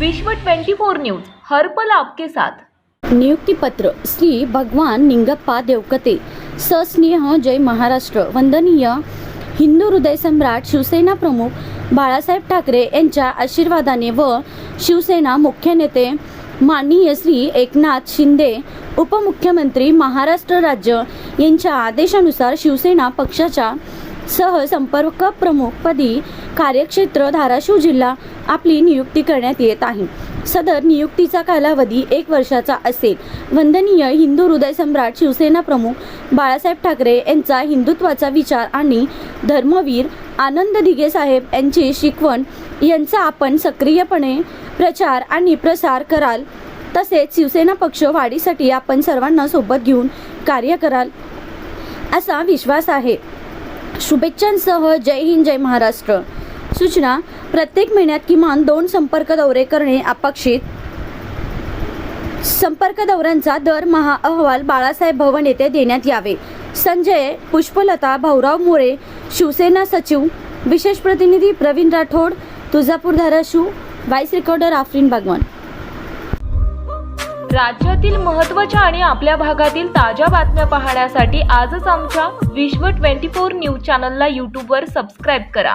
विश्व 24 न्यूज हर्पल आपके साथ. नियुक्तीपत्र श्री भगवान निंगप्पा देवकते. सस्नेह जय महाराष्ट्र. वंदनीय. हिंदू हृदय सम्राट शिवसेना प्रमुख बाळासाहेब ठाकरे यांच्या आशीर्वादाने व शिवसेना मुख्य नेते माननीय श्री एकनाथ शिंदे उपमुख्यमंत्री महाराष्ट्र राज्य यांच्या आदेशानुसार शिवसेना पक्षाच्या सह संपर्क प्रमुखपदी कार्यक्षेत्र धाराशिव जिल्हा आपली नियुक्ती करण्यात येत आहे. सदर नियुक्तीचा कालावधी एक वर्षाचा असेल. वंदनीय हिंदू हृदय सम्राट शिवसेना प्रमुख बाळासाहेब ठाकरे यांचा हिंदुत्वाचा विचार आणि धर्मवीर आनंद दिघे साहेब यांची शिकवण यांचा आपण सक्रियपणे प्रचार आणि प्रसार कराल. तसेच शिवसेना पक्ष वाढीसाठी आपण सर्वांना सोबत घेऊन कार्य कराल असा विश्वास आहे. शुभेच्छांसह जय हिंद जय महाराष्ट्र. सूचना प्रत्येक महिन्यात किमान दोन संपर्क दौरे करणे अपेक्षित. संपर्क दौऱ्यांचा दरमहा अहवाल बाळासाहेब भवन येथे देण्यात यावे. संजय पुष्पलता भाऊराव मोरे शिवसेना सचिव विशेष प्रतिनिधी प्रवीण राठोड तुळजापूर धाराशिव व्हाईस रेकॉर्डर आफरीन बागवान. राज्यातील महत्त्वाच्या आणि आपल्या भागातील ताज्या बातम्या पाहण्यासाठी आजच आमच्या विश्व 24 न्यूज चॅनलला यूट्यूबवर सबस्क्राईब करा.